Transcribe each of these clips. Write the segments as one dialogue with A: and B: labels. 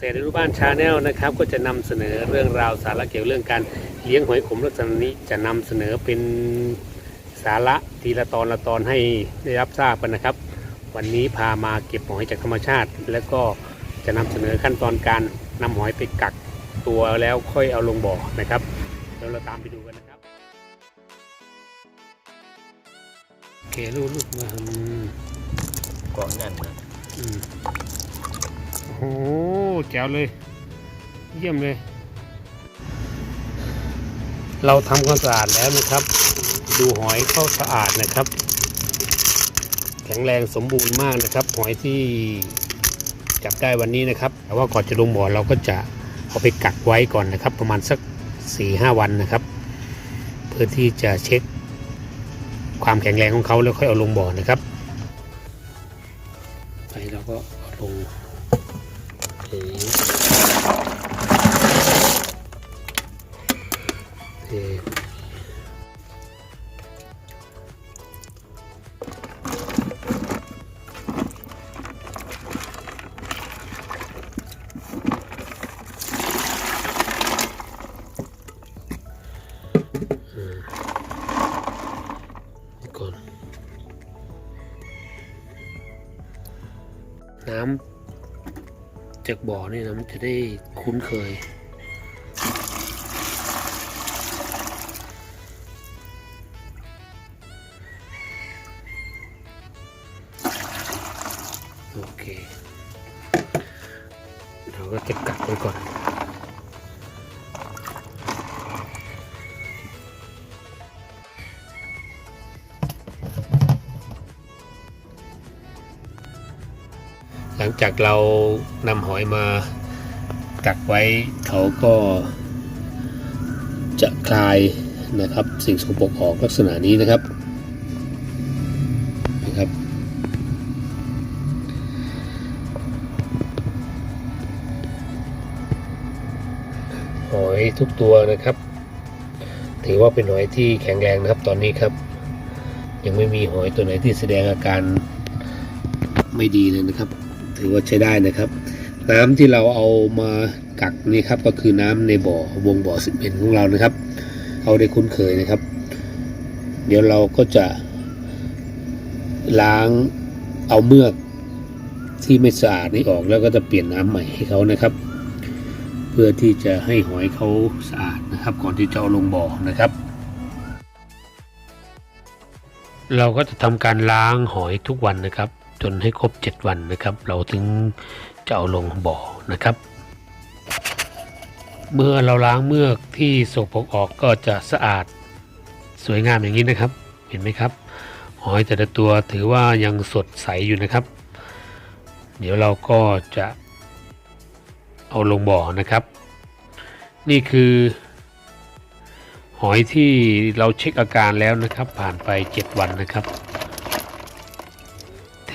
A: ษตรในรูปบ้านชาแนลนะครับก็จะนำเสนอเรื่องราวสาระเกี่ยวเรื่องการเลี้ยงหอยขมลักษณะนี้จะนำเสนอเป็นสาระทีละตอนละตอนให้ได้รับทราบกันนะครับ วันนี้พามาเก็บหอยจากธรรมชาติ แล้วก็จะนำเสนอขั้นตอนการนำหอยไปกักตัวแล้วค่อยเอาลงบ่อนะครับเดี๋ยวเราตามไปดูกันนะครับโอเคลูกลูกมาอืม
B: กองนั่นนะ
A: อืมโอ้โหแจ๋วเลย เยี่ยมเลย เราทำความสะอาดแล้วนะครับ ดูหอยเข้าสะอาดนะครับ แข็งแรงสมบูรณ์มากนะครับ หอยที่จับได้วันนี้นะครับ แต่ว่าก่อนจะลงบ่อเราก็จะเอาไปกักไว้ก่อนนะครับ ประมาณสักสี่ห้าวันนะครับ เพื่อที่จะเช็คความแข็งแรงของเขาแล้วค่อยเอาลงบ่อนะครับ ไปเราก็ลง เจากบ่อนี่นะมันจะได้คุ้นเคย จากเรานำหอยมากักไว้เขาก็จะคลายนะครับสิ่งสกปรกออกลักษณะนี้นะครับนะครับ หอยทุกตัวนะครับ ถือว่าเป็นหอยที่แข็งแรงนะครับตอนนี้ครับ ยังไม่มีหอยตัวไหนที่แสดงอาการไม่ดีเลยนะครับ ถือว่าใช้ได้นะครับ น้ำที่เราเอามากักนี่ครับก็คือน้ำในบ่อวงบ่อสิบเอ็นของเรานะครับเขาได้คุ้นเคยนะครับ เดี๋ยวเราก็จะล้างเอาเมือกที่ไม่สะอาดนี่ออกแล้วก็จะเปลี่ยนน้ำใหม่ให้เขานะครับ เพื่อที่จะให้หอยเขาสะอาดนะครับ ก่อนที่จะเอาลงบ่อนะครับ เราก็จะทำการล้างหอยทุกวันนะครับ จนให้ครบ 7 วันนะครับ เราถึงจะเอาลงบ่อนะครับ เมื่อเราล้างเมือกที่โสกปกออกก็จะสะอาดสวยงามอย่างนี้นะครับ เห็นไหมครับหอยแต่ละตัวถือว่ายังสดใสอยู่นะครับ เดี๋ยวเราก็จะเอาลงบ่อนะครับ นี่คือหอยที่เราเช็คอาการแล้วนะครับ ผ่านไป 7 วันนะครับ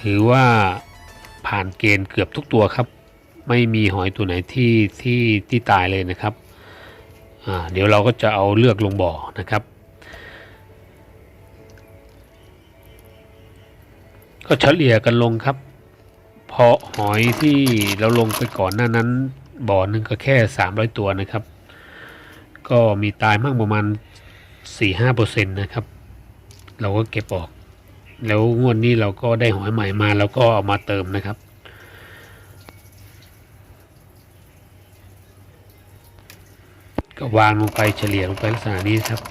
A: ถือว่าผ่านเกณฑ์เกือบทุกตัวครับ ไม่มีหอยตัวไหนที่ที่ที่ตายเลยนะครับเดี๋ยวเราก็จะเอาเลือกลงบ่อนะครับ ก็เฉลี่ยกันลงครับ เพราะหอยที่เราลงไปก่อนหน้านั้นบ่อหนึ่งก็แค่ 300 ตัวนะครับ ก็มีตายมากประมาณ 4-5%นะครับ เราก็เก็บออก แล้วงวดนี้เราก็ได้หอยใหม่มาแล้วก็เอามาเติมนะครับ ก็วางลงไปเฉลี่ยลงไปลักษณะนี้ครับ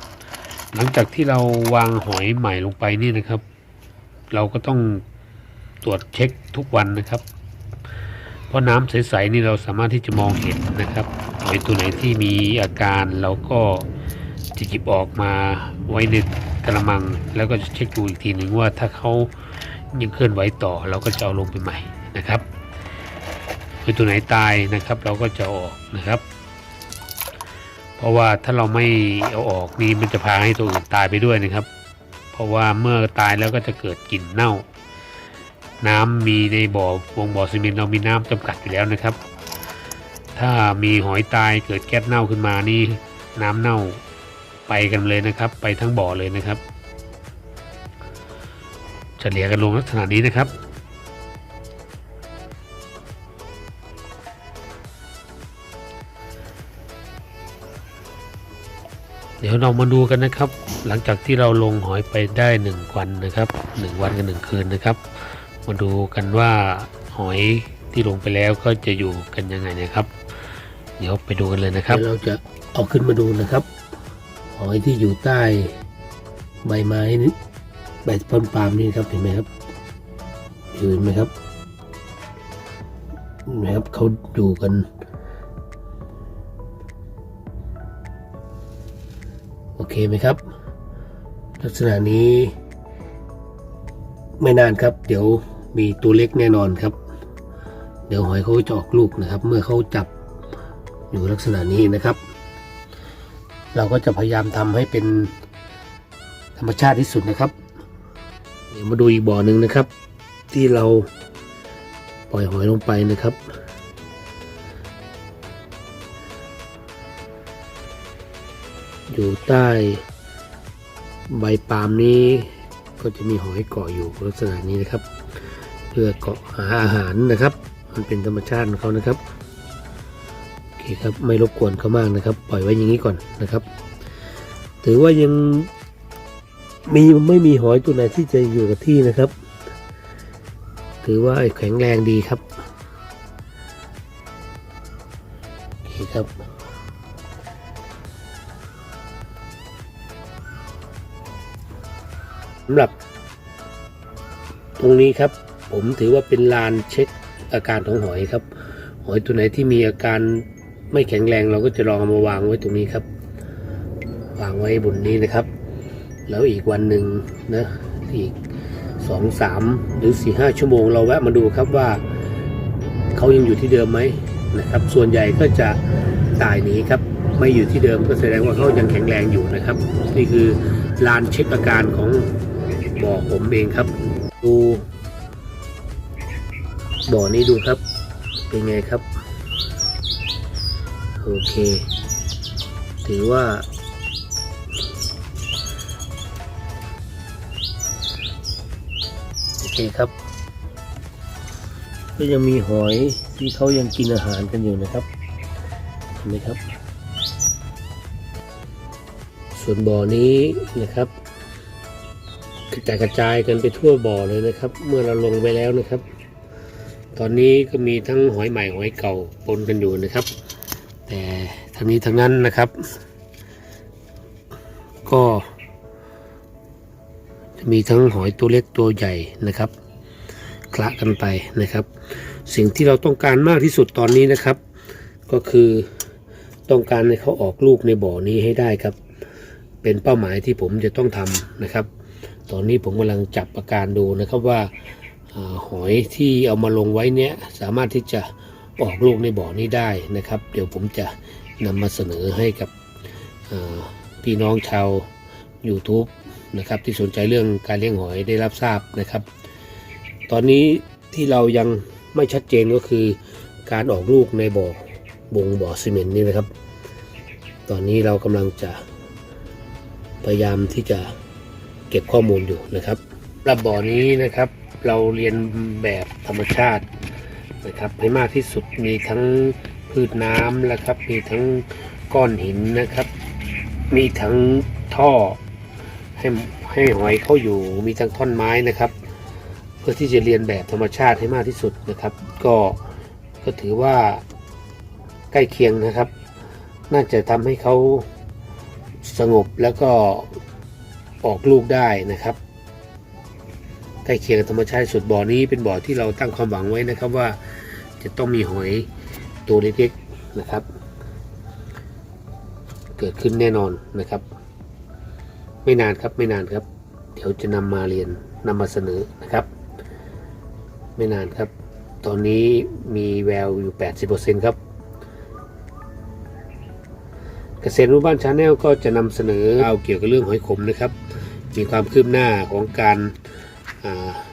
A: หลังจากที่เราวางหอยใหม่ลงไปนี่นะครับ เราก็ต้องตรวจเช็คทุกวันนะครับ เพราะน้ำใสๆนี่เราสามารถที่จะมองเห็นนะครับหอยตัวไหนที่มีอาการเราก็ จะหยิบออกมาไว้ในกระมัง แล้วก็จะเช็คดูอีกทีหนึ่งว่าถ้าเขายังเคลื่อนไหวต่อเราก็จะเอาลงไปใหม่นะครับหอตัวไหนตายนะครับ เราก็จะอออกนะครับ เพราะว่าถ้าเราไม่เอาออกนี่มันจะพาให้ตัวอื่นตายไปด้วยนะครับ เพราะว่าเมื่อตายแล้วก็จะเกิดกลิ่นเน่า น้ำมีในบ่อวงบ่อซีเมนต์เรามีน้ำจำกัดอยู่แล้วนะครับ ถ้ามีหอยตายเกิดแก๊สเน่าขึ้นมานี่น้ำเน่า ไปกันเลยนะครับ ไปทั้งบ่อเลยนะครับเฉลี่ยกันลงลักษณะนี้นะครับเดี๋ยวเรามาดูกันนะครับ หลังจากที่เราลงหอยไปได้ 1 วันนะครับ 1 วันกับ1คืนนะครับ มาดูกันว่าหอยที่ลงไปแล้วก็จะอยู่กันยังไงนะครับ เดี๋ยวไปดูกันเลยนะครับเราจะเอาขึ้นมาดูนะครับ หอยที่อยู่ใต้ใบไม้นี่ใบต้นปาล์มนี่ครับเห็นไหมครับเห็นไหมครับเห็นไหมครับเขาอยู่กันโอเคไหมครับ ลักษณะนี้ ไม่นานครับ เดี๋ยวมีตัวเล็กแน่นอนครับ เดี๋ยวหอยเขาจะออกลูกนะครับ เมื่อเขาจับอยู่ลักษณะนี้นะครับ เราก็จะพยายามทำให้เป็นธรรมชาติที่สุดนะครับ เดี๋ยวมาดูอีกบ่อหนึ่งนะครับ ที่เราปล่อยหอยลงไปนะครับ อยู่ใต้ใบปาล์มนี้ก็จะมีหอยเกาะอยู่ลักษณะนี้นะครับ เพื่อเกาะหาอาหารนะครับ มันเป็นธรรมชาติของเขานะครับ เคครับไม่รบกวนเขามากนะครับ ปล่อยไว้อย่างนี้ก่อนนะครับ ถือว่ายังมีไม่มีหอยตัวไหนที่จะอยู่กับที่นะครับ ถือว่าแข็งแรงดีครับโอเคครับสำหรับ ตรงนี้ครับ ผมถือว่าเป็นลานเช็คอาการของหอยครับ หอยตัวไหนที่มีอาการ ไม่แข็งแรงเราก็จะลองเอามาวางไว้ตรงนี้ครับ วางไว้บนนี้นะครับ แล้วอีกวันหนึ่งนะอีกสองสามหรือสี่ห้าชั่วโมงเราแวะมาดูครับว่าเขายังอยู่ที่เดิมไหมนะครับ ส่วนใหญ่ก็จะตายหนีครับ ไม่อยู่ที่เดิมก็แสดงว่าเขายังแข็งแรงอยู่นะครับ นี่คือลานเช็คอาการของบ่อผมเองครับ ดูบ่อนี้ดูครับ เป็นไงครับ โอเค ถือว่า โอเคครับ ก็ยังมีหอยที่เขายังกินอาหารกันอยู่นะครับ เห็นไหมครับ ส่วนบ่อนี้นะครับกระจายกระจายกันไปทั่วบ่อเลยนะครับ เมื่อเราลงไปแล้วนะครับ ตอนนี้ก็มีทั้งหอยใหม่หอยเก่าปนกันอยู่นะครับ แต่ทั้งนี้ทั้งนั้นนะครับ ก็จะมีทั้งหอยตัวเล็กตัวใหญ่นะครับ คละกันไปนะครับ สิ่งที่เราต้องการมากที่สุดตอนนี้นะครับ ก็คือต้องการให้เขาออกลูกในบ่อนี้ให้ได้ครับ เป็นเป้าหมายที่ผมจะต้องทำนะครับ ตอนนี้ผมกำลังจับอาการดูนะครับว่าอาหอยที่เอามาลงไว้เนี้ยสามารถที่จะ ออกลูกในบ่อนี้ได้นะครับ เดี๋ยวผมจะนำมาเสนอให้กับพี่น้องชาว YouTube นะครับที่สนใจเรื่องการเลี้ยงหอยได้รับทราบนะครับ ตอนนี้ที่เรายังไม่ชัดเจนก็คือการออกลูกในบ่อบงบ่อซีเมนต์นี่นะครับ ตอนนี้เรากำลังจะพยายามที่จะเก็บข้อมูลอยู่นะครับระบ่อนี้นะครับ เราเรียนแบบธรรมชาติ นะครับให้มากที่สุดมีทั้งพืชน้ำนะครับ มีทั้งก้อนหินนะครับ มีทั้งท่อให้ให้หอยเข้าอยู่ มีทั้งท่อนไม้นะครับ เพื่อที่จะเรียนแบบธรรมชาติให้มากที่สุดนะครับ ก็ก็ถือว่าใกล้เคียงนะครับ น่าจะทำให้เขาสงบแล้วก็ออกลูกได้นะครับ ใกล้เคียงกับธรรมชาติสุดบ่อนี้เป็นบ่อที่เราตั้งความหวังไว้นะครับว่าจะต้องมีหอยตัวเล็กๆนะครับ เกิดขึ้นแน่นอนนะครับ ไม่นานครับไม่นานครับ เดี๋ยวจะนำมาเรียนนำมาเสนอนะครับ ไม่นานครับ ตอนนี้มีแววอยู่ 80%ครับเกษตรรูปบ้านชาแนลก็จะนำเสนอเอาเกี่ยวกับเรื่องหอยขมนะครับ มีความคืบหน้าของการ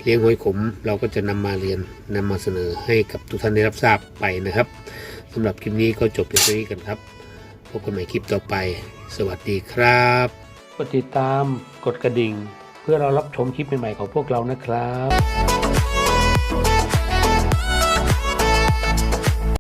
A: เลี้ยงหอยขม เราก็จะนำมาเรียนนำมาเสนอให้กับทุกท่านได้รับทราบไปนะครับสำหรับคลิปนี้ก็จบเพียงเท่านี้กันครับพบกันใหม่คลิปต่อไป สวัสดีครับกดติดตามกดกระดิ่ง เพื่อเรารับชมคลิปใหม่ๆของพวกเรานะครับ